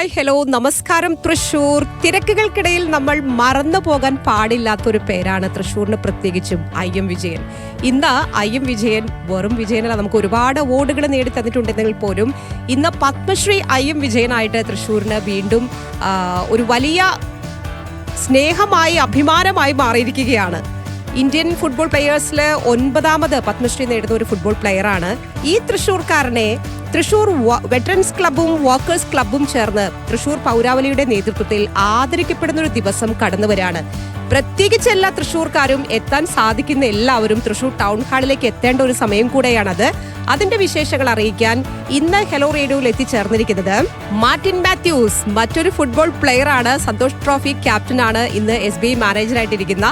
Hi hello നമസ്കാരം തൃശൂർ. തിരക്കുകൾക്കിടയിൽ നമ്മൾ മറന്നു പോകാൻ പാടില്ലാത്തൊരു പേരാണ് തൃശൂരിന് പ്രത്യേകിച്ചും ഐ എം വിജയൻ. ഇന്ന് ഐ എം വിജയൻ വെറും വിജയനല്ല നമുക്ക് ഒരുപാട് അവാർഡുകൾ നേടി തന്നിട്ടുണ്ടെങ്കിൽ പോലും ഇന്ന് പത്മശ്രീ ഐ എം വിജയനായിട്ട് തൃശൂരിന് വീണ്ടും ഒരു വലിയ സ്നേഹമായി അഭിമാനമായി മാറിയിരിക്കുകയാണ്. ഇന്ത്യൻ ഫുട്ബോൾ പ്ലെയേഴ്സിൽ ഒൻപതാമത് പത്മശ്രീ നേടുന്ന ഒരു ഫുട്ബോൾ പ്ലെയറാണ് ഈ തൃശൂർക്കാരനെ തൃശൂർ വെറ്ററൻസ് ക്ലബ്ബും വർക്കേഴ്സ് ക്ലബ്ബും ചേർന്ന് തൃശൂർ പൗരാവലിയുടെ നേതൃത്വത്തിൽ ആദരിക്കപ്പെടുന്ന ഒരു ദിവസം കടന്നുവരാണ്. പ്രത്യേകിച്ച് എല്ലാ തൃശ്ശൂർക്കാരും എത്താൻ സാധിക്കുന്ന എല്ലാവരും തൃശ്ശൂർ ടൗൺ ഹാളിലേക്ക് എത്തേണ്ട ഒരു സമയം കൂടെയാണത്. അതിന്റെ വിശേഷങ്ങൾ അറിയിക്കാൻ ഇന്ന് ഹെലോ റേഡിയോയിൽ എത്തിച്ചേർന്നിരിക്കുന്നത് മാർട്ടിൻ മാത്യൂസ്. മറ്റൊരു ഫുട്ബോൾ പ്ലെയർ ആണ്. സന്തോഷ് ട്രോഫി ക്യാപ്റ്റനാണ് ഇന്ന് എസ് ബി ഐ മാനേജറായിട്ടിരിക്കുന്ന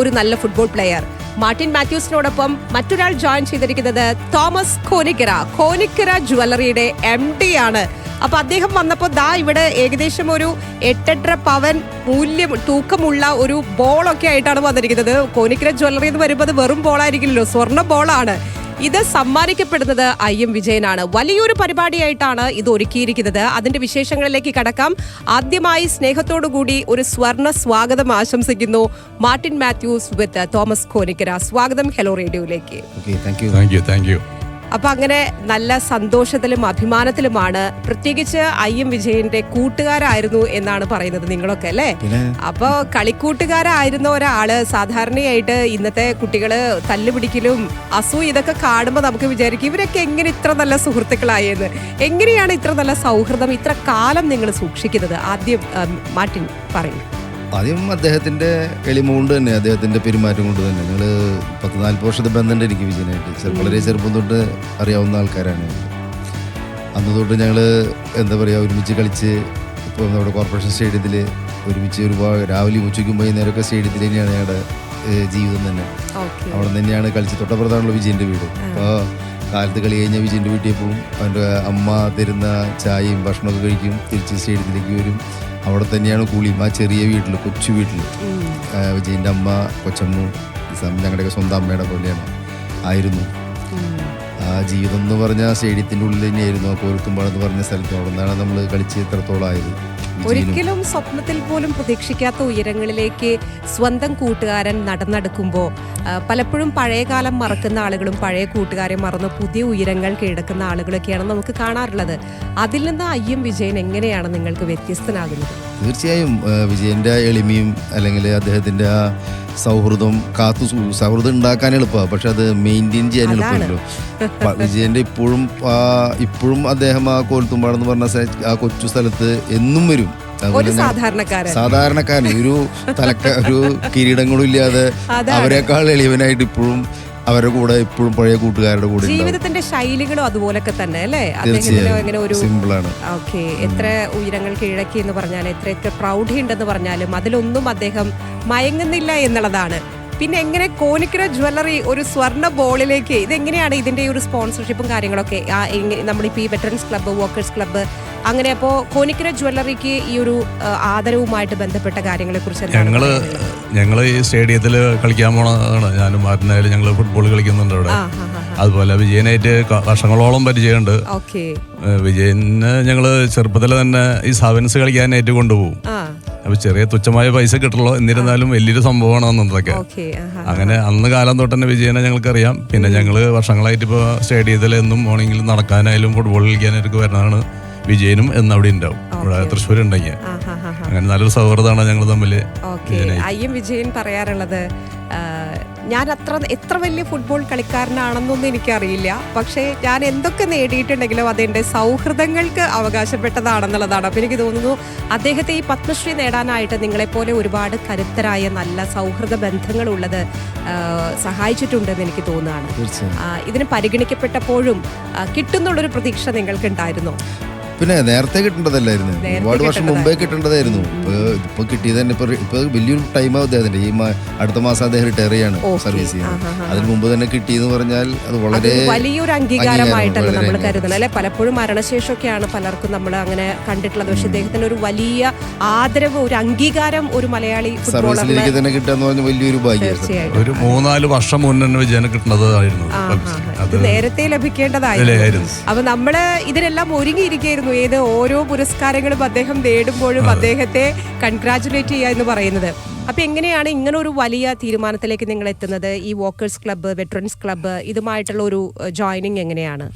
ഒരു നല്ല ഫുട്ബോൾ പ്ലെയർ മാർട്ടിൻ മാത്യൂസിനോടൊപ്പം മറ്റൊരാൾ ജോയിൻ ചെയ്തിരിക്കുന്നത് തോമസ് കോനിക്കര. കോനിക്കര ജുവല്ലറിയുടെ എം ഡി ആണ്. അപ്പൊ അദ്ദേഹം വന്നപ്പോൾ ദാ ഇവിടെ ഏകദേശം ഒരു എട്ടെട്ടര പവൻ മൂല്യം തൂക്കമുള്ള ഒരു ബോളൊക്കെ ആയിട്ടാണ് വന്നിരിക്കുന്നത്. കോനിക്കര ജ്വല്ലറി എന്ന് വരുമ്പോൾ അത് വെറും ബോളായിരിക്കില്ലല്ലോ സ്വർണ ബോളാണ്. ഇത് സമ്മാനിക്കപ്പെടുന്നത് ഐ എം വിജയനാണ്. വലിയൊരു പരിപാടിയായിട്ടാണ് ഇത് ഒരുക്കിയിരിക്കുന്നത്. അതിന്റെ വിശേഷങ്ങളിലേക്ക് കടക്കാം. ആദ്യമായി സ്നേഹത്തോടു കൂടി ഒരു സ്വർണ സ്വാഗതം ആശംസിക്കുന്നു Martin Mathews with Thomas Konikkara. സ്വാഗതം ഹെലോ റേഡിയോയിലേക്ക്. അപ്പൊ അങ്ങനെ നല്ല സന്തോഷത്തിലും അഭിമാനത്തിലുമാണ്. പ്രത്യേകിച്ച് ഐ എം വിജയന്റെ കൂട്ടുകാരായിരുന്നു എന്നാണ് പറയുന്നത് നിങ്ങളൊക്കെ അല്ലേ? അപ്പോൾ അപ്പൊ കളിക്കൂട്ടുകാരായിരുന്ന ഒരാൾ സാധാരണയായിട്ട് ഇന്നത്തെ കുട്ടികൾ തല്ലുപിടിക്കലും അസൂ ഇതൊക്കെ കാണുമ്പോൾ നമുക്ക് വിചാരിക്കും ഇവരൊക്കെ എങ്ങനെ ഇത്ര നല്ല സുഹൃത്തുക്കളായെന്ന്? എങ്ങനെയാണ് ഇത്ര നല്ല സൗഹൃദം? ഇത്ര കാലം നിങ്ങൾ സൂക്ഷിക്കുന്നത്? ആദ്യം മാറ്റി മാർട്ടിൻ പറയും. ആദ്യം അദ്ദേഹത്തിന്റെ എളിമ കൊണ്ട് തന്നെ അദ്ദേഹത്തിന്റെ പെരുമാറ്റം കൊണ്ട് തന്നെ. ഞങ്ങൾ പത്ത് നാൽപ്പത് വർഷത്തെ ബന്ധമുണ്ട് എനിക്ക് വിജയനായിട്ട് വളരെ ചെറുപ്പം തൊട്ട് അറിയാവുന്ന ആൾക്കാരാണ്. അന്ന് തൊട്ട് ഞങ്ങൾ എന്താ പറയുക ഒരുമിച്ച് കളിച്ച് ഇപ്പോൾ നമ്മുടെ കോർപ്പറേഷൻ സ്റ്റേഡിയത്തിൽ ഒരുമിച്ച് ഒരുപാട് രാവിലെ ഉച്ചയ്ക്കും വൈകുന്നേരമൊക്കെ സ്റ്റേഡിയത്തിൽ തന്നെയാണ് ഞങ്ങളുടെ ജീവിതം തന്നെ. അവിടെ തന്നെയാണ് കളിച്ച് തൊട്ടപ്പുറത്താണല്ലോ വിജയന്റെ വീട്. അപ്പോൾ കാലത്ത് കളി കഴിഞ്ഞാൽ വിജയന്റെ വീട്ടിൽ പോകും അവന്റെ അമ്മ തരുന്ന ചായയും ഭക്ഷണമൊക്കെ കഴിക്കും. തിരിച്ച് സ്റ്റേഡിയത്തിലേക്ക് വരും. അവിടെ തന്നെയാണ് കുളിയും. ആ ചെറിയ വീട്ടിൽ കൊച്ചു വീട്ടിൽ വിജയിന്റെ അമ്മ കൊച്ചമ്മു ഞങ്ങളുടെയൊക്കെ സ്വന്തം അമ്മയുടെ പോലെയാണ്. ആയിരുന്നു. ആ ജീവിതം എന്ന് പറഞ്ഞാൽ സ്റ്റേഡിയത്തിന്റെ ഉള്ളിൽ തന്നെയായിരുന്നു. ആ കോരുത്തുമ്പാട് എന്ന് പറഞ്ഞ സ്ഥലത്ത് അവിടെ നിന്നാണ് നമ്മൾ കളിച്ച് ഇത്രത്തോളം ആയത്. ഒരിക്കലും സ്വപ്നത്തിൽ പോലും പ്രതീക്ഷിക്കാത്ത ഉയരങ്ങളിലേക്ക് സ്വന്തം കൂട്ടുകാരൻ നടന്നെടുക്കുമ്പോൾ പലപ്പോഴും പഴയ കാലം മറക്കുന്ന ആളുകളും പഴയ കൂട്ടുകാരെ മറന്ന് പുതിയ ഉയരങ്ങൾ കീഴടക്കുന്ന ആളുകളൊക്കെയാണ് നമുക്ക് കാണാറുള്ളത്. അതിൽ നിന്ന് അയ്യം വിജയൻ എങ്ങനെയാണ് നിങ്ങൾക്ക് വ്യത്യസ്തനാകുന്നത്? തീർച്ചയായും വിജയന്റെ എളിമയും അല്ലെങ്കിൽ അദ്ദേഹത്തിന്റെ ആ സൗഹൃദം കാത്തു സൗഹൃദം ഉണ്ടാക്കാൻ എളുപ്പമാണ് പക്ഷെ അത് മെയിന്റെയിൻ ചെയ്യാൻ. എളുപ്പമല്ലോ. വിജയന്റെ ഇപ്പോഴും ഇപ്പോഴും അദ്ദേഹം ആ കോൽത്തുമ്പാടെന്ന് പറഞ്ഞ ആ കൊച്ചു സ്ഥലത്ത് എന്നും വരും. സാധാരണക്കാരൻ. ഒരു തലക്ക ഒരു കിരീടങ്ങളും ഇല്ലാതെ അവരെക്കാൾ എളിയവനായിട്ട് ഇപ്പോഴും അവരുടെ കൂടെ ഇപ്പോഴും പഴയ കൂട്ടുകാരുടെ കൂടെ ജീവിതത്തിന്റെ ശൈലികളും അതുപോലൊക്കെ തന്നെ അല്ലേ? അങ്ങനെ ഒരു സിമ്പിളാണ് ഓക്കെ. എത്ര ഉയരങ്ങൾ കീഴക്കി എന്ന് പറഞ്ഞാൽ എത്ര എത്ര പ്രൗഢിയുണ്ടെന്ന് പറഞ്ഞാലും അതിലൊന്നും അദ്ദേഹം മയങ്ങുന്നില്ല എന്നുള്ളതാണ്. പിന്നെ എങ്ങനെ കോനിക്കര ജ്വല്ലറി ഒരു സ്വർണ ബോളിലേക്ക് ഇതെങ്ങനെയാണ് ഇതിന്റെ ഒരു സ്പോൺസർഷിപ്പും കാര്യങ്ങളൊക്കെ? ആ, എങ്ങ- നമ്മളിപ്പോ ഈ വെറ്ററൻസ് ക്ലബ്ബ് വർക്കേഴ്സ് ക്ലബ്ബ് അങ്ങനെ അപ്പോ കോനിക്കര ജ്വല്ലറിക്ക് ഈ ഒരു ആദരവുമായിട്ട് ബന്ധപ്പെട്ട കാര്യങ്ങളെ കുറിച്ച് ഞങ്ങൾ ഞങ്ങൾ ഈ സ്റ്റേഡിയത്തിൽ കളിക്കാൻ പോണതാണ്. ഞാനും മാറ്റുന്നതിൽ ഞങ്ങൾ ഫുട്ബോൾ കളിക്കുന്നുണ്ട് അവിടെ. അതുപോലെ വിജയനായിട്ട് വർഷങ്ങളോളം പരിചയമുണ്ട്. വിജയന് ഞങ്ങൾ ചെറുപ്പത്തിൽ തന്നെ ഈ സവൻസ് കളിക്കാനായിട്ട് കൊണ്ടുപോകും. അപ്പൊ ചെറിയ തുച്ഛമായ പൈസ കിട്ടുള്ളൂ എന്നിരുന്നാലും വലിയൊരു സംഭവമാണ് അന്നതൊക്കെ അങ്ങനെ അന്ന് കാലം തൊട്ട് തന്നെ വിജയനെ ഞങ്ങൾക്കറിയാം. പിന്നെ ഞങ്ങൾ വർഷങ്ങളായിട്ട് ഇപ്പോൾ സ്റ്റേഡിയത്തിൽ എന്നും മോർണിംഗിൽ നടക്കാനായാലും ഫുട്ബോൾ കളിക്കാനായിട്ട് വരുന്നതാണ് വിജയനും എന്ന് അവിടെ ഉണ്ടാവും. ഇവിടെ തൃശ്ശൂർ ഉണ്ടെങ്കിൽ അങ്ങനെ നല്ലൊരു സൗഹൃദമാണ് ഞങ്ങൾ തമ്മിൽ ഐ വിജയൻ പറയാറുള്ളത് ഞാൻ അത്ര എത്ര വലിയ ഫുട്ബോൾ കളിക്കാരനാണെന്നൊന്നും എനിക്കറിയില്ല. പക്ഷേ ഞാൻ എന്തൊക്കെ നേടിയിട്ടുണ്ടെങ്കിലും അതെന്റെ സൗഹൃദങ്ങൾക്ക് അവകാശപ്പെട്ടതാണെന്നുള്ളതാണ്. അപ്പം എനിക്ക് തോന്നുന്നു അദ്ദേഹത്തെ ഈ പത്മശ്രീ നേടാനായിട്ട് നിങ്ങളെപ്പോലെ ഒരുപാട് കരുത്തരായ നല്ല സൗഹൃദ ബന്ധങ്ങളുള്ളത് സഹായിച്ചിട്ടുണ്ടെന്ന് എനിക്ക് തോന്നുകയാണ്. ഇതിന് പരിഗണിക്കപ്പെട്ടപ്പോഴും കിട്ടുന്നുള്ളൊരു പ്രതീക്ഷ നിങ്ങൾക്ക് ഉണ്ടായിരുന്നോ പിന്നെ നേരത്തെ കിട്ടേണ്ടതല്ലായിരുന്നു. ഒരുപാട് വർഷം മുമ്പേ കിട്ടേണ്ടതായിരുന്നു. ഇപ്പൊ ഇപ്പൊ കിട്ടിയത് തന്നെ ഇപ്പൊ വലിയൊരു ടൈം അദ്ദേഹത്തിന്റെ. ഈ അടുത്ത മാസം അദ്ദേഹം റിട്ടയർ ചെയ്യാണ് സർവീസ് ചെയ്യുന്നത്. അതിന് മുമ്പ് തന്നെ കിട്ടിയെന്ന് പറഞ്ഞാൽ അത് വളരെ വലിയൊരു അംഗീകാരമായിട്ടാണ് നമ്മൾ കരുതുന്നത്. അല്ലെ? പലപ്പോഴും മരണശേഷമൊക്കെയാണ് പലർക്കും നമ്മൾ അങ്ങനെ കണ്ടിട്ടുള്ളത്. പക്ഷെ ഇദ്ദേഹത്തിന് ഒരു വലിയ ആദരവ് ഒരു അംഗീകാരം ഒരു മലയാളി സർവീസിലേക്ക് തന്നെ കിട്ടാന്ന് പറഞ്ഞ വലിയൊരു ഭാഗ്യം ഒരു മൂന്നാൽ വർഷം മുന്നേ തന്നെ വിജയന് കിട്ടുന്നതായിരുന്നു. അത് നേരത്തെ ലഭിക്കേണ്ടതായിരുന്നു. അപ്പൊ നമ്മൾ ഇതിനെല്ലാം ഒരുങ്ങിയിരിക്കുകയായിരുന്നു. ഏത് ഓരോ പുരസ്കാരങ്ങളും അദ്ദേഹം നേടുമ്പോഴും അദ്ദേഹത്തെ കൺഗ്രാചുലേറ്റ് ചെയ്യുക എന്ന് പറയുന്നത്. അപ്പൊ എങ്ങനെയാണ് ഇങ്ങനെ ഒരു വലിയ തീരുമാനത്തിലേക്ക് നിങ്ങൾ എത്തുന്നത്? ഈ വോക്കേഴ്സ് ക്ലബ്ബ് വെറ്ററൻസ് ക്ലബ്ബ് ഇതുമായിട്ടുള്ള ഒരു ജോയിനിങ് എങ്ങനെയാണ്?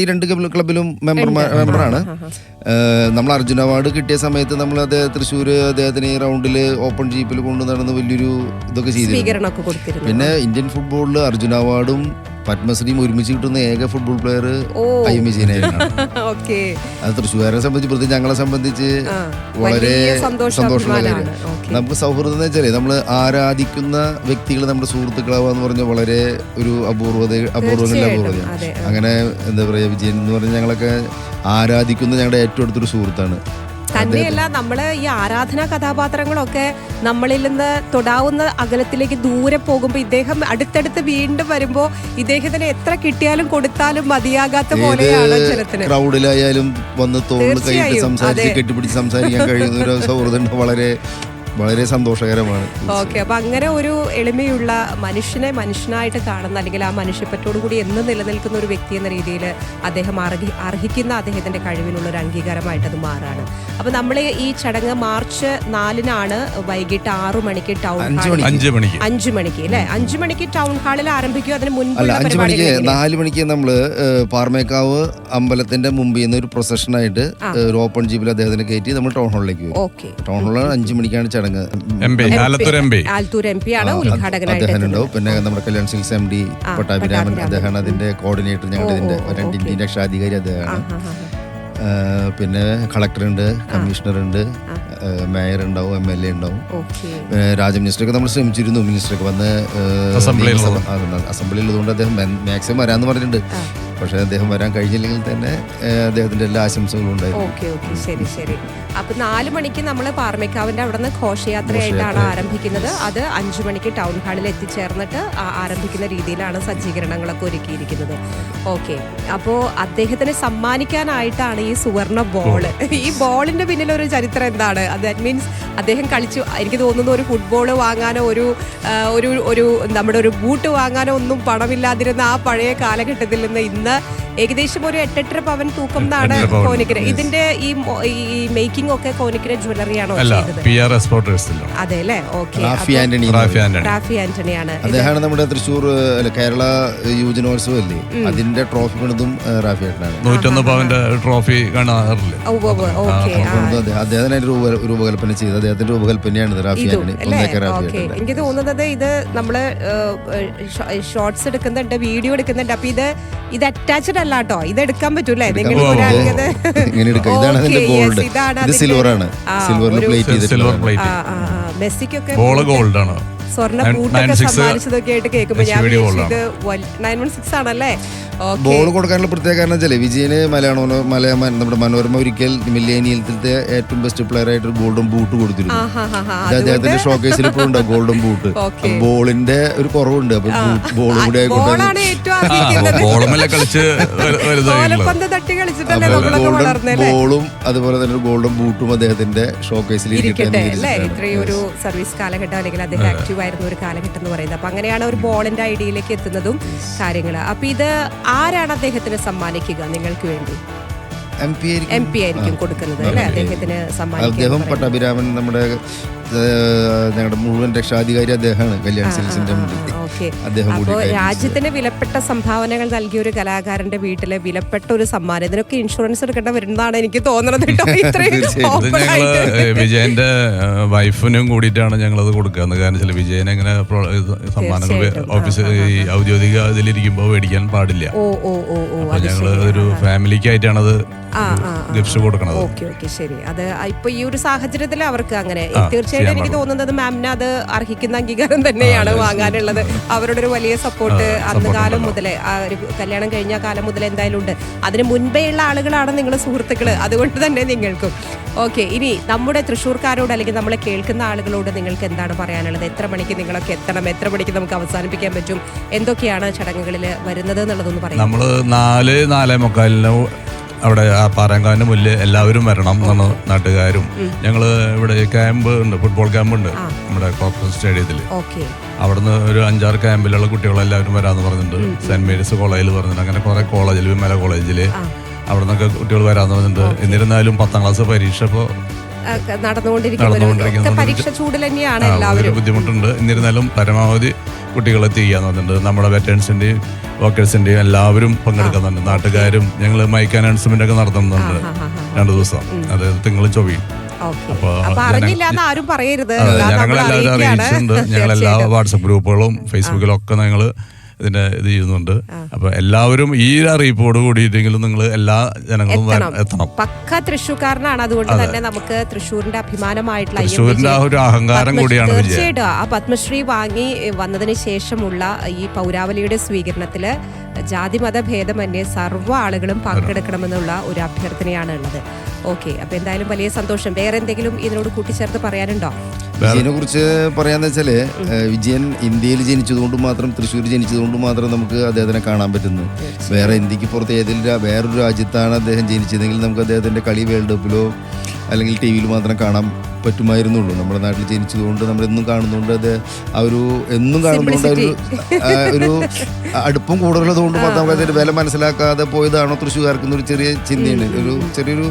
ഈ രണ്ട് ക്ലബ്- ക്ലബിലും മെമ്പറാണ് നമ്മൾ അർജുന അവാർഡ് കിട്ടിയ സമയത്ത് നമ്മൾ അദ്ദേഹം തൃശ്ശൂർ അദ്ദേഹത്തിന് ഈ റൗണ്ടിൽ ഓപ്പൺ ജീപ്പിൽ കൊണ്ടു നടന്ന് വലിയൊരു ഇതൊക്കെ ചെയ്തിരുന്നു. കൊടുത്തിരുന്നു. പിന്നെ ഇന്ത്യൻ ഫുട്ബോളിൽ അർജുന അവാർഡും പത്മശ്രീയും ഒരുമിച്ച് കിട്ടുന്ന ഏക ഫുട്ബോൾ പ്ലെയർ. ഐ എം വിജയനായിരുന്നു അത് തൃശ്ശൂരെ സംബന്ധിച്ച് പ്രത്യേകിച്ച് ഞങ്ങളെ സംബന്ധിച്ച് വളരെ സന്തോഷം, സന്തോഷമുള്ള കാര്യമാണ് കാര്യം നമുക്ക് സൗഹൃദം എന്ന് വെച്ചാലേ നമ്മൾ ആരാധിക്കുന്ന വ്യക്തികൾ നമ്മുടെ സുഹൃത്തുക്കളാവാന്ന് പറഞ്ഞാൽ വളരെ ഒരു അപൂർവത തീർച്ചയായിട്ടും, അപൂർവതയാണ്. അങ്ങനെ എന്താ പറയുക വിജയൻ എന്ന് പറഞ്ഞാൽ ഞങ്ങളൊക്കെ ആരാധിക്കുന്ന ഞങ്ങളുടെ ഏറ്റവും അടുത്തൊരു സുഹൃത്താണ്. തന്നെയല്ല നമ്മൾ ഈ ആരാധനാ കഥാപാത്രങ്ങളൊക്കെ നമ്മളിൽ നിന്ന് തൊടാവുന്ന അകലത്തിലേക്ക് ദൂരെ പോകുമ്പോൾ ഇദ്ദേഹം അടുത്തടുത്ത് വീണ്ടും വരുമ്പോ ഇദ്ദേഹത്തിന് എത്ര കിട്ടിയാലും കൊടുത്താലും മതിയാകാത്ത പോലെയാണ് ജനത്തിന് ക്രൗഡിലായാലും വന്ന് കൈയിട്ട് സംസാരിച്ച് കെട്ടിപ്പിടിച്ച് സംസാരിക്കാൻ കഴിയുന്ന ഒരു സൗഹൃദം വളരെ വളരെ സന്തോഷകരമാണ്. ഓക്കെ അപ്പൊ അങ്ങനെ ഒരു എളിമയുള്ള മനുഷ്യനെ മനുഷ്യനായിട്ട് കാണുന്ന അല്ലെങ്കിൽ ആ മനുഷ്യപ്പറ്റോടു കൂടി എന്ന് നിലനിൽക്കുന്ന ഒരു വ്യക്തി എന്ന രീതിയിൽ അദ്ദേഹം അർഹി അർഹിക്കുന്ന അദ്ദേഹത്തിന്റെ കഴിവിനുള്ള ഒരു അംഗീകാരമായിട്ട് അത് മാറാണ്. അപ്പൊ നമ്മൾ ഈ ചടങ്ങ് മാർച്ച് നാലിനാണ് വൈകിട്ട് ആറു മണിക്ക് ടൗൺ അഞ്ച് ഹാളിൽ അഞ്ച് മണിക്ക്. അഞ്ചു മണിക്ക് അല്ലെ? അഞ്ചു മണിക്ക് ടൗൺ ഹാളിൽ ആരംഭിക്കും അതിന് മുൻപ് അഞ്ചു മണിക്ക് നാല് മണിക്ക് നമ്മൾ ഏഹ്, പാർമേക്കാവ് അമ്പലത്തിന്റെ മുമ്പിൽ നിന്ന് ഒരു പ്രൊസഷനായിട്ട് ഒരു ഓപ്പൺ ജീപ്പിൽ അദ്ദേഹത്തിന് കയറ്റി നമ്മൾ ടൗൺ ഹാളിലേക്ക് വരും. ഓക്കെ. ടൗൺ ഹാളിൽ അഞ്ചു മണിക്കാണ് ചടങ്ങ്. M P Alathur M P. Alathur M P ആണ് അദ്ദേഹം ഉണ്ടാവും. പിന്നെ നമ്മുടെ Kalyan Silks M D Pattabhiraman. അദ്ദേഹമാണ് അതിന്റെ കോർഡിനേറ്റർ ഞങ്ങളുടെ ഇതിന്റെ രണ്ടിന്റെ. രക്ഷാധികാരി അദ്ദേഹമാണ്. പിന്നെ കളക്ടർ ഉണ്ട് കമ്മീഷണർ ഉണ്ട് മേയർ ഉണ്ടാവും എം എൽ എ ഉണ്ടാവും. രാജ മിനിസ്റ്ററൊക്കെ നമ്മൾ ശ്രമിച്ചിരുന്നു മിനിസ്റ്ററൊക്കെ വന്ന് അസംബ്ലി അസംബ്ലിയിൽ ഉള്ളതുകൊണ്ട്. അദ്ദേഹം മാക്സിമം വരാന്ന് പറഞ്ഞിട്ടുണ്ട്. പക്ഷേ അദ്ദേഹം വരാൻ കഴിഞ്ഞില്ലെങ്കിൽ തന്നെ അദ്ദേഹത്തിന്റെ എല്ലാ ആശംസകളും ഉണ്ടായിരുന്നു. Okay okay. ശരി ശരി. അപ്പൊ നാല് മണിക്ക് നമ്മൾ പാർമേക്കാവിന്റെ അവിടെ നിന്ന് ഘോഷയാത്രയായിട്ടാണ് ആരംഭിക്കുന്നത്. അത് അഞ്ചു മണിക്ക് ടൗൺ ഹാളിൽ എത്തിച്ചേർന്നിട്ട് ആരംഭിക്കുന്ന രീതിയിലാണ് സജ്ജീകരണങ്ങളൊക്കെ ഒരുക്കിയിരിക്കുന്നത്. ഓക്കെ. അപ്പോ അദ്ദേഹത്തിന് സമ്മാനിക്കാനായിട്ടാണ് ഈ സുവർണ ബോൾ ഈ ബോളിന്റെ പിന്നിൽ ഒരു ചരിത്രം എന്താണ്? ദാറ്റ് മീൻസ് അദ്ദേഹം കളിച്ചു എനിക്ക് തോന്നുന്നു ഒരു ഫുട്ബോൾ വാങ്ങാനോ ഒരു ഒരു ഒരു നമ്മുടെ ഒരു ബൂട്ട് വാങ്ങാനോ ഒന്നും പണമില്ലാതിരുന്ന ആ പഴയ കാലഘട്ടത്തിൽ നിന്ന് ഇന്ന് ഏകദേശം ഒരു എട്ടെട്ടര പവൻ തൂക്കം എന്നാണ് കോനിക്കര. ഇതിന്റെ ഈ മേക്കിംഗ് ഒക്കെ കോനിക്കര ജ്വല്ലറി ആണോ അല്ല ചെയ്തത്? പി ആർ എക്സ്പോർട്ടേഴ്സിലോ അതെ അല്ലേ? Okay Rafi Antony. അദ്ദേഹമാണ് നമ്മുടെ തൃശ്ശൂർ അല്ല കേരള യുവജനോത്സവം അല്ലേ? അതിന്റെ ട്രോഫി പണിതും റാഫി ഏട്ടനാണ് നൂറ്റൊന്ന് പവന്റെ ട്രോഫി കാണാറില്ലേ അദ്ദേഹത്തിന് രൂപകൽപ്പന ചെയ്തത് അദ്ദേഹത്തിന്റെ രൂപകൽപ്പനയാണ് റാഫി ആന്റണി എനിക്ക് തോന്നുന്നത് ഇത് നമ്മൾ ഷോർട്സ് എടുക്കുന്നുണ്ട് വീഡിയോ എടുക്കുന്നുണ്ട്. അപ്പൊ ഇത് ഇത് അറ്റാച്ച്ഡ് അല്ല കേട്ടോ ഇത് എടുക്കാൻ പറ്റൂലേ? നിങ്ങൾ ഇതാണ് സിൽവർ പ്ലേറ്റ്. മെസ്സിക്കൊക്കെ ബോൾ ഗോൾഡ് ആണ്. സ്വർണ Nine- ബൂട്ടൊക്കെ സമ്മാനിച്ചതൊക്കെ ആയിട്ട് ഞാൻ ഇത് നയൻ വൺ സിക്സ് ആണല്ലേ? ബോൾ കൊടുക്കാനുള്ള പ്രത്യേക കാരണം വെച്ചാൽ വിജയന് മലയാളം മലയാള നമ്മുടെ മനോരമ ഒരിക്കൽ മില്ലേനിയത്തിലത്തെ ഏറ്റവും ബെസ്റ്റ് പ്ലെയർ ആയിട്ട് ഒരു ഗോൾഡൻ ബൂട്ട് കൊടുത്തിരുന്നു അദ്ദേഹത്തിന്റെ ഷോക്കേസിൽ ഇപ്പോൾ ഉണ്ട് ഗോൾഡൻ ബൂട്ട് ബോളിന്റെ ഒരു കുറവുണ്ട് അപ്പൊ ബോളും കൂടി ആയിക്കോട്ടെ ബോളും അതുപോലെ തന്നെ ഒരു ഗോൾഡൻ ബൂട്ടും അദ്ദേഹത്തിന്റെ ഷോക്കേസിൽ ഇരിക്കട്ടെ അല്ലേ? ഇത്രയും ഒരു സർവീസ് കാലഘട്ടം അല്ലെങ്കിൽ അദ്ദേഹം ആക്റ്റീവ് ആയിരുന്ന ഒരു കാലഘട്ടം എന്ന് പറയുന്നത്. അപ്പൊ അങ്ങനെയാണ് ഒരു ബോളിന്റെ ഐഡിയയിലേക്ക് എത്തുന്നതും കാര്യങ്ങൾ അപ്പൊ ഇത് ആരാണ് അദ്ദേഹത്തിന് സമ്മാനിക്കുക നിങ്ങൾക്ക് വേണ്ടി? എം പി ആയിരിക്കും. കൊടുക്കുന്നത് അല്ലെ? അദ്ദേഹത്തിന് അദ്ദേഹം പട്ടാഭിരാമൻ നമ്മുടെ ഞങ്ങളുടെ മുഴുവൻ രക്ഷാധികാരി അദ്ദേഹമാണ് കല്യാൺ സിൽസിന്റെ അദ്ദേഹം കൂടി അപ്പോ കൈവരിച്ചത്. രാജ്യത്തിന് വിലപ്പെട്ട സംഭാവനകൾ നൽകിയ ഒരു കലാകാരന്റെ വീട്ടിലെ വിലപ്പെട്ട ഒരു സമ്മാനം ഇതിനൊക്കെ ഇൻഷുറൻസ് എടുക്കേണ്ട വരുന്നതാണ് എനിക്ക് തോന്നുന്നത്. ഞങ്ങൾ വിജയന്റെ വൈഫിനും കൂടിയിട്ടാണ് അത് കൊടുക്കുക. കാരണം ചില വിജയൻ എങ്ങനെ സമ്മാനങ്ങൾ. ഓഫീസ് ഈ ഔദ്യോഗിക ഇതിലിരിക്കുമ്പോൾ മേടിക്കാൻ പാടില്ല. ഓ ഓ അപ്പൊ ഞങ്ങൾ ഒരു ഫാമിലിക്കായിട്ടാണ് അത് ആ ആ. ഗിഫ്റ്റ് കൊടുക്കണത്. ഓക്കെ ഓക്കെ ശരി. അത് ഇപ്പൊ ഈ ഒരു സാഹചര്യത്തിൽ അവർക്ക് അങ്ങനെ. തീർച്ചയായിട്ടും എനിക്ക് തോന്നുന്നത് മാമിന് അത് അർഹിക്കുന്ന അംഗീകാരം തന്നെയാണ് വാങ്ങാനുള്ളത്. അവരുടെ ഒരു വലിയ സപ്പോർട്ട് അന്ന് കാലം മുതലേ ആ ഒരു കല്യാണം കഴിഞ്ഞ കാലം മുതൽ എന്തായാലും ഉണ്ട്. അതിന് മുൻപേ ഉള്ള ആളുകളാണ് നിങ്ങൾ സുഹൃത്തുക്കൾ. അതുകൊണ്ട് തന്നെ നിങ്ങൾക്കും. ഓക്കെ ഇനി നമ്മുടെ തൃശ്ശൂർക്കാരോട് അല്ലെങ്കിൽ നമ്മളെ കേൾക്കുന്ന ആളുകളോട് നിങ്ങൾക്ക് എന്താണ് പറയാനുള്ളത്? എത്ര മണിക്ക് നിങ്ങളൊക്കെ എത്തണം? എത്ര മണിക്ക് നമുക്ക് അവസാനിപ്പിക്കാൻ പറ്റും? എന്തൊക്കെയാണ് ചടങ്ങുകളിൽ വരുന്നത് എന്നുള്ളതൊന്ന് പറയാം നമ്മൾ നാല് നാലേ മുക്കാലിന് അവിടെ ആ പാറാങ്കാവിന്റെ മുന്നിൽ എല്ലാവരും വരണം എന്നാണ് നാട്ടുകാരും. ഞങ്ങൾ ഇവിടെ ക്യാമ്പ് ഉണ്ട് ഫുട്ബോൾ ക്യാമ്പ് ഉണ്ട് നമ്മുടെ കോർപ്പറേറ്റ് സ്റ്റേഡിയത്തിൽ അവിടുന്ന് ഒരു അഞ്ചാറ് ക്യാമ്പിലുള്ള കുട്ടികളെല്ലാവരും വരാമെന്ന് പറഞ്ഞിട്ടുണ്ട്. സെന്റ് മേരീസ് കോളേജിൽ പറഞ്ഞിട്ടുണ്ട്. അങ്ങനെ കുറെ കോളേജിൽ വിമല കോളേജിൽ. അവിടെ നിന്നൊക്കെ കുട്ടികൾ വരാമെന്ന് പറഞ്ഞിട്ടുണ്ട്. എന്നിരുന്നാലും പത്താം ക്ലാസ് പരീക്ഷ ഇപ്പോൾ നടന്നുകൊണ്ടിരിക്കുന്ന പരീക്ഷ ചൂടിൽ തന്നെയാണ് എല്ലാവരും. ബുദ്ധിമുട്ടുണ്ട്. എന്നിരുന്നാലും പരമാവധി കുട്ടികളെ ചെയ്യാന്ന് പറഞ്ഞിട്ടുണ്ട്. നമ്മുടെ വെറ്റേൺസിന്റെയും വോക്കേഴ്സിന്റെയും എല്ലാവരും പങ്കെടുക്കുന്നുണ്ട്. നാട്ടുകാരും ഞങ്ങൾ മൈക്ക് അനൗൺസ്മെന്റ് ഒക്കെ നടത്തുന്നുണ്ട്. രണ്ടു ദിവസം. അതായത് തിങ്കളും ചൊവ്വയും. ഞങ്ങളെല്ലാവരും അറിയിച്ചിട്ടുണ്ട്. ഞങ്ങൾ എല്ലാ. വാട്സപ്പ് ഗ്രൂപ്പുകളും ഫേസ്ബുക്കിലും ഒക്കെ ഞങ്ങൾ ഇതിന്റെ ഇത് ചെയ്യുന്നുണ്ട്. അപ്പൊ എല്ലാവരും ഈ അറിയിപ്പോട് കൂടിയിട്ടെങ്കിലും നിങ്ങൾ എല്ലാ ജനങ്ങളും എത്തണം. പക്ക തൃശ്ശൂർക്കാരനാണ്. അതുകൊണ്ട് തന്നെ നമുക്ക് തൃശ്ശൂരിന്റെ അഭിമാനമായിട്ടുള്ള തൃശ്ശൂരിന്റെ ആ ഒരു അഹങ്കാരം കൂടിയാണ് തീർച്ചയായിട്ടും. ആ പത്മശ്രീ വാങ്ങി വന്നതിന് ശേഷമുള്ള ഈ പൗരാവലിയുടെ സ്വീകരണത്തിൽ ജാതിമത ഭേദമന്യേ സർവ ആളുകളും പങ്കെടുക്കണമെന്നുള്ള ഒരു അഭ്യർത്ഥനയാണ് ഉള്ളത്. ഓക്കെ അപ്പൊ എന്തായാലും വലിയ സന്തോഷം. വേറെ എന്തെങ്കിലും ഇതിനോട് കൂട്ടിച്ചേർത്ത് പറയാനുണ്ടോ? വിജയനെ കുറിച്ച് പറയാന്ന് വെച്ചാൽ വിജയൻ ഇന്ത്യയിൽ ജനിച്ചതുകൊണ്ട് മാത്രം തൃശ്ശൂർ ജനിച്ചതുകൊണ്ട് മാത്രം നമുക്ക് അദ്ദേഹത്തിനെ കാണാൻ പറ്റുന്നു. വേറെ ഇന്ത്യയ്ക്ക് പുറത്ത് ഏതെങ്കിലും വേറൊരു രാജ്യത്താണ് അദ്ദേഹം ജനിച്ചതെങ്കിൽ നമുക്ക് അദ്ദേഹത്തിന്റെ കളി വേൾഡ് കപ്പിലോ അല്ലെങ്കിൽ ടി വിയിൽ മാത്രം കാണാൻ പറ്റുമായിരുന്നുള്ളൂ. നമ്മുടെ നാട്ടിൽ ജനിച്ചതുകൊണ്ട് നമ്മൾ എന്നും കാണുന്നുണ്ട്. അത് ആ ഒരു എന്നും കാണുന്നുണ്ട് ഒരു ഒരു അടുപ്പം കൂടുതലുള്ളതുകൊണ്ട് മാത്രം നമുക്ക് അതിന്റെ വില മനസ്സിലാക്കാതെ പോയതാണോ തൃശ്ശൂർക്കാർക്ക് എന്നൊരു ചെറിയ ചിന്തയാണ് ഒരു ചെറിയൊരു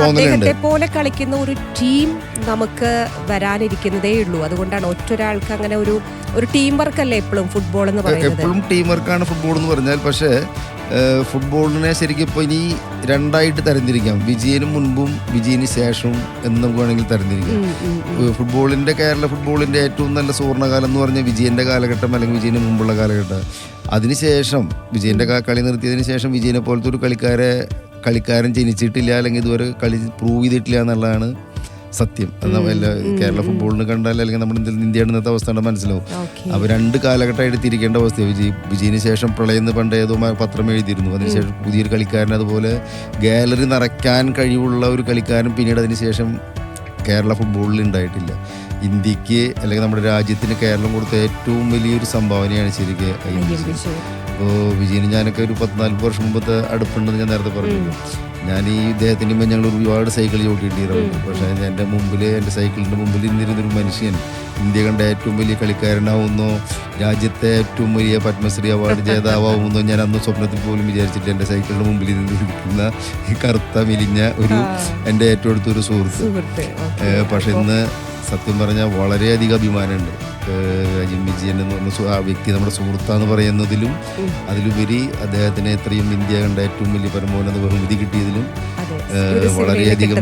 തോന്നലുണ്ട്. പോലെ കളിക്കുന്ന ഒരു ടീം നമുക്ക് വരാനിരിക്കുന്നതേ ഉള്ളൂ. അതുകൊണ്ടാണ് ഒറ്റൊരാൾക്ക് അങ്ങനെ ഒരു ഒരു ടീം വർക്ക് അല്ലേ എപ്പോഴും ഫുട്ബോൾ എന്ന് പറയുന്നത്? എപ്പോഴും ടീം വർക്കാണ് ഫുട്ബോൾ എന്ന് പറഞ്ഞാൽ പക്ഷേ ഫുട്ബോളിനെ ശരിക്കും ഇപ്പോൾ ഇനി രണ്ടായിട്ട് തരംതിരിക്കാം. വിജയനും മുൻപും വിജയന് ശേഷവും എന്ന് നമുക്ക് വേണമെങ്കിൽ തരംതിരിക്കാം. ഫുട്ബോളിന്റെ കേരള ഫുട്ബോളിന്റെ ഏറ്റവും നല്ല സുവർണകാലം എന്ന് പറഞ്ഞാൽ വിജയന്റെ കാലഘട്ടം അല്ലെങ്കിൽ വിജയന് മുമ്പുള്ള കാലഘട്ടം. അതിനുശേഷം വിജയന്റെ കളി നിർത്തിയതിന് ശേഷം വിജയനെ പോലത്തെ ഒരു കളിക്കാരെ കളിക്കാരൻ ജനിച്ചിട്ടില്ല അല്ലെങ്കിൽ ഇതുവരെ കളി പ്രൂവ് ചെയ്തിട്ടില്ല എന്നുള്ളതാണ് സത്യം. എല്ലാ കേരള ഫുട്ബോളിന് കണ്ടാൽ അല്ലെങ്കിൽ നമ്മുടെ ഇന്ത്യ- ഇന്ത്യയുടെ ഇന്നത്തെ അവസ്ഥ കണ്ടാൽ മനസ്സിലാവും. അപ്പൊ രണ്ട് കാലഘട്ടമായിട്ട് തിരിക്കേണ്ട അവസ്ഥയാണ് വിജയ് വിജയിന് ശേഷം പ്രളയം എന്ന് പണ്ട് ഏതോ പത്രം എഴുതിയിരുന്നു. അതിനുശേഷം പുതിയൊരു കളിക്കാരൻ അതുപോലെ ഗാലറി നിറയ്ക്കാൻ കഴിവുള്ള ഒരു കളിക്കാരൻ പിന്നീട് അതിനുശേഷം കേരള ഫുട്ബോളിൽ ഉണ്ടായിട്ടില്ല. ഇന്ത്യയ്ക്ക് അല്ലെങ്കിൽ നമ്മുടെ രാജ്യത്തിന് കേരളം കൊടുത്ത ഏറ്റവും വലിയൊരു സംഭാവനയാണ് ശരിക്കും ഐ എം. അപ്പോൾ വിജയന് ഞാനൊക്കെ ഒരു പത്തിനാല് വർഷം മുമ്പത്തെ അടുപ്പുണ്ടെന്ന് ഞാൻ നേരത്തെ പറഞ്ഞു ഞാൻ ഈ ഇദ്ദേഹത്തിന്റെ മുമ്പ് ഞങ്ങൾ ഒരുപാട് സൈക്കിൾ ചവിട്ടിയിട്ടുണ്ട് പക്ഷേ എന്റെ മുമ്പിൽ എന്റെ സൈക്കിളിന്റെ മുമ്പിൽ ഇന്നിരുന്നൊരു മനുഷ്യൻ ഇന്ത്യ കണ്ട ഏറ്റവും വലിയ കളിക്കാരനാവുന്നോ രാജ്യത്തെ ഏറ്റവും വലിയ പത്മശ്രീ അവാർഡ് ജേതാവുന്നോ ഞാൻ അന്ന് സ്വപ്നത്തിൽ പോലും വിചാരിച്ചിട്ട് എന്റെ സൈക്കിളിന്റെ മുമ്പിൽ ഇരിക്കുന്ന ഈ കറുത്ത മെലിഞ്ഞ ഒരു എന്റെ ഏറ്റവും അടുത്തൊരു സുഹൃത്ത്. പക്ഷേ ഇന്ന് സത്യം പറഞ്ഞാൽ വളരെയധികം അഭിമാനമുണ്ട്. അജിം വിജയൻ എന്ന് പറഞ്ഞ ആ വ്യക്തി നമ്മുടെ സുഹൃത്താന്ന് പറയുന്നതിലും അതിലുപരി അദ്ദേഹത്തിന് ഇത്രയും ഇന്ത്യ കണ്ട ഏറ്റവും വലിയ പരമോന്നത ബഹുമതി കിട്ടിയതിലും വളരെയധികം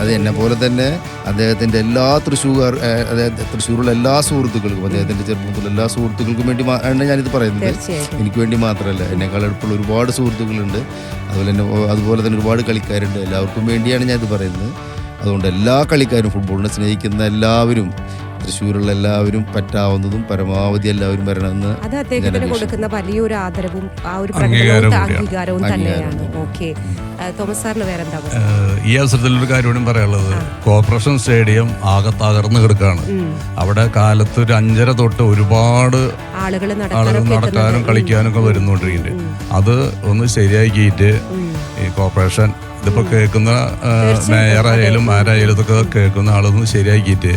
അത് എന്നെ പോലെ തന്നെ അദ്ദേഹത്തിന്റെ എല്ലാ തൃശ്ശൂർ അതായത് തൃശ്ശൂരിലുള്ള എല്ലാ സുഹൃത്തുക്കൾക്കും അദ്ദേഹത്തിന്റെ ചെറുപ്പത്തിലുള്ള എല്ലാ സുഹൃത്തുക്കൾക്കും വേണ്ടി ആണ് ഞാനിത് പറയുന്നത്. എനിക്ക് വേണ്ടി മാത്രമല്ല എന്നെക്കാൾ എളുപ്പമുള്ള ഒരുപാട് സുഹൃത്തുക്കളുണ്ട്. അതുപോലെ തന്നെ അതുപോലെ തന്നെ ഒരുപാട് കളിക്കാരുണ്ട്. എല്ലാവർക്കും വേണ്ടിയാണ് ഞാനിത് പറയുന്നത്. അതുകൊണ്ട് എല്ലാ കളിക്കാരും ഫുട്ബോളിനെ സ്നേഹിക്കുന്ന എല്ലാവരും തൃശ്ശൂരുള്ള എല്ലാവരും പറ്റാവുന്നതും പരമാവധി എല്ലാവരും വരണമെന്ന് അത് അദ്ദേഹത്തിന് കൊടുക്കുന്ന വലിയൊരു ആദരവും ആ ഒരു അംഗീകാരവും പ്രകടനവും അംഗീകാരവും തന്നെയാണ്. ഓക്കെ. തോമസ് സാറിന് ഈ അവസരത്തിൽ ഒരു കാര്യം കൂടി പറയാനുള്ളത്. കോർപ്പറേഷൻ സ്റ്റേഡിയം ആകെ തകർന്നു കിടക്കാണ്. അവിടെ കാലത്ത് ഒരു അഞ്ചര തൊട്ട് ഒരുപാട് ആളുകൾ നടക്കാനും കളിക്കാനും ഒക്കെ വരുന്നുണ്ടിരിക്കുന്നുണ്ട് അത് ഒന്ന് ശരിയാക്കിയിട്ട് ഈ കോർപ്പറേഷൻ ഇതിപ്പോ കേൾക്കുന്ന മേയർ ആയാലും ആരായാലും ഇതൊക്കെ കേൾക്കുന്ന ആളൊന്ന് ശരിയാക്കിയിട്ട്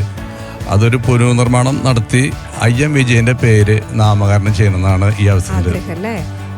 അതൊരു പുനർനിർമ്മാണം നടത്തി ഐ എം വിജയന്റെ പേര് നാമകരണം ചെയ്യണമെന്നാണ് ഈ അവസരത്തിൽ.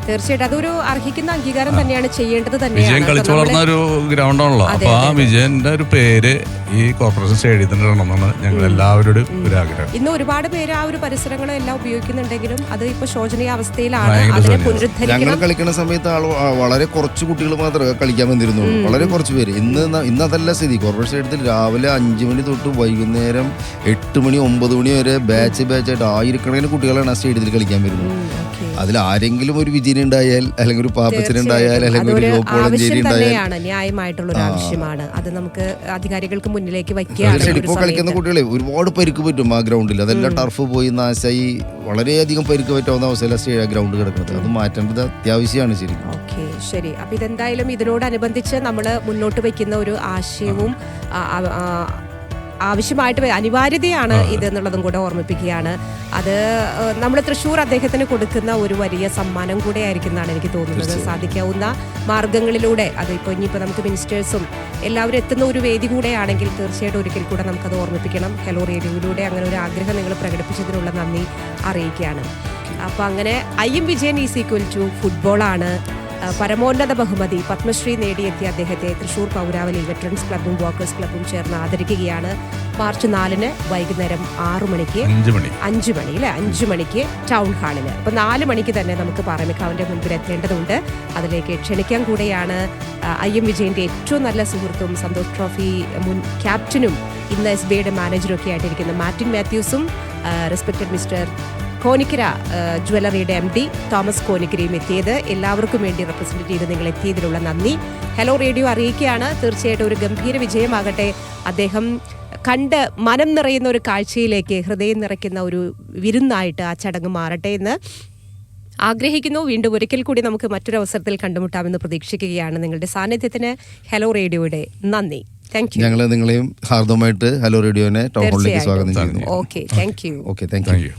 തീർച്ചയായിട്ടും. അതൊരു അർഹിക്കുന്ന അംഗീകാരം തന്നെയാണ് ചെയ്യേണ്ടത് വിജയൻ കളിച്ചു വളർന്ന ഒരു ഗ്രൗണ്ടാണല്ലോ. അപ്പൊ ആ. വിജയന്റെ ഒരു പേര് ഈ കോർപ്പറേഷൻ സ്റ്റേഡിയത്തിന് ഇടണമെന്നാണ് ഞങ്ങൾ എല്ലാവരുടെയും ഒരു ആഗ്രഹം. ഇന്ന് ഒരുപാട് പേര് ആ ഒരു പരിസരങ്ങളും എല്ലാം ഉപയോഗിക്കുന്നുണ്ടെങ്കിലും അത് ഇപ്പൊ ശോചനീയ അവസ്ഥയിലാണ്. അതിനെ. ഞങ്ങൾ പുനരുദ്ധരിക്കണം. കളിക്കുന്ന സമയത്ത് ആൾ വളരെ കുറച്ച് കുട്ടികൾ മാത്രമേ കളിക്കാൻ വന്നിരുന്നുള്ളൂ. വളരെ കുറച്ച് പേര്. ഇന്ന് ന- ഇന്ന് അതല്ല സ്ഥിതി. കോർപ്പറേഷൻ സ്റ്റേഡിയത്തിൽ രാവിലെ അഞ്ച് മണി തൊട്ട് വൈകുന്നേരം എട്ട് മണി ഒമ്പത് മണി വരെ ബാച്ച് ബാച്ച് ആയിട്ട് ആയിരക്കണക്കിന് കുട്ടികളാണ് ആ സ്റ്റേഡിയത്തിൽ കളിക്കാൻ വരുന്നത്. അതിൽ ആരെങ്കിലും ഒരു വിജയൻ ഉണ്ടായാൽ അല്ലെങ്കിൽ ഒരു പാപ്പച്ചിരി ഉണ്ടായാൽ അല്ലെങ്കിൽ ഒരു ആവശ്യം തന്നെയാണ്. ന്യായമായിട്ടുള്ള ഒരു ആവശ്യമാണ്. അത് നമുക്ക് അധികാരികൾക്ക് മുന്നിലേക്ക് വയ്ക്കുകയാണ് ഇപ്പോൾ കളിക്കുന്ന. കുട്ടികളെ ഒരുപാട് പരിക്ക് പറ്റും ആ ഗ്രൗണ്ടിൽ. അതെല്ലാം ടർഫ് പോയി നാശായി വളരെയധികം പരിക്ക് പറ്റാവുന്ന അവസ്ഥയിലാണ് ഗ്രൗണ്ട് കിടക്കുന്നത്. അത് മാറ്റേണ്ടത് അത്യാവശ്യമാണ് ശരിക്കും. ഓക്കെ ശരി. അപ്പൊ ഇതെന്തായാലും ഇതിനോടനുബന്ധിച്ച് നമ്മൾ മുന്നോട്ട് വെക്കുന്ന ഒരു ആശയവും ആവശ്യമായിട്ട് അനിവാര്യതയാണ് ഇത് എന്നുള്ളതും കൂടെ ഓർമ്മിപ്പിക്കുകയാണ്. അത് നമ്മൾ തൃശ്ശൂർ അദ്ദേഹത്തിന് കൊടുക്കുന്ന ഒരു വലിയ സമ്മാനം കൂടെ ആയിരിക്കും എന്നാണ് എനിക്ക് തോന്നുന്നത്. സാധിക്കാവുന്ന മാർഗങ്ങളിലൂടെ അത് ഇപ്പോൾ ഇനിയിപ്പോൾ നമുക്ക് മിനിസ്റ്റേഴ്സും എല്ലാവരും എത്തുന്ന ഒരു വേദി കൂടെയാണെങ്കിൽ തീർച്ചയായിട്ടും ഒരിക്കൽ കൂടെ നമുക്കത് ഓർമ്മിപ്പിക്കണം. ഹലോ റേഡിയോയിലൂടെ അങ്ങനെ ഒരു ആഗ്രഹം നിങ്ങൾ പ്രകടിപ്പിച്ചതിനുള്ള നന്ദി അറിയിക്കുകയാണ്. അപ്പോൾ അങ്ങനെ I M Vijayan is equal to ഫുട്ബോളാണ്. പരമോന്നത ബഹുമതി പത്മശ്രീ നേടിയെത്തിയ അദ്ദേഹത്തെ തൃശൂർ പൗരാവലി വെറ്ററൻസ് ക്ലബും വർക്കേഴ്സ് ക്ലബും ചേർന്ന് ആദരിക്കുകയാണ്. മാർച്ച് നാലിന് വൈകുന്നേരം ആറു മണിക്ക് അഞ്ചു മണി. അല്ലെ? അഞ്ചു മണിക്ക് ടൗൺ ഹാളിൽ അപ്പൊ നാല് മണിക്ക് തന്നെ നമുക്ക് പാറമേക്കാവിന്റെ മുൻപിൽ എത്തേണ്ടതുണ്ട്. അതിലേക്ക് ക്ഷണിക്കാൻ കൂടെയാണ് ഐ എം വിജയന്റെ ഏറ്റവും നല്ല സുഹൃത്തും സന്തോഷ് ട്രോഫി മുൻ ക്യാപ്റ്റനും ഇന്ന് എസ് ബിയുടെ മാനേജറും ഒക്കെ ആയിട്ടിരിക്കുന്ന മാർട്ടിൻ മാത്യൂസും റെസ്പെക്ടഡ് മിസ്റ്റർ കോനിക്കര ജ്വല്ലറിയുടെ എം ഡി തോമസ് കോനിക്കരയും എത്തിയത്. എല്ലാവർക്കും വേണ്ടി റെപ്രസെന്റ് ചെയ്ത് നിങ്ങൾ എത്തിയതിലുള്ള നന്ദി. ഹലോ റേഡിയോ അറിയിക്കുകയാണ്. തീർച്ചയായിട്ടും ഒരു ഗംഭീര വിജയമാകട്ടെ. അദ്ദേഹം കണ്ട് മനം നിറയുന്ന ഒരു കാഴ്ചയിലേക്ക് ഹൃദയം നിറയ്ക്കുന്ന ഒരു വിരുന്നായിട്ട് ആ ചടങ്ങ് മാറട്ടെ എന്ന് ആഗ്രഹിക്കുന്നു. വീണ്ടും ഒരിക്കൽ കൂടി നമുക്ക് മറ്റൊരു അവസരത്തിൽ കണ്ടുമുട്ടാമെന്ന് പ്രതീക്ഷിക്കുകയാണ് നിങ്ങളുടെ സാന്നിധ്യത്തിന്. ഹലോ റേഡിയോയുടെ നന്ദി. താങ്ക് യു ഞങ്ങൾ നിങ്ങളെയും ഹാർദമായിട്ട് ഹലോ റേഡിയോനെ ടൗൺ ഹാളിലേക്ക് സ്വാഗതം ചെയ്യുന്നു. Okay thank you okay thank you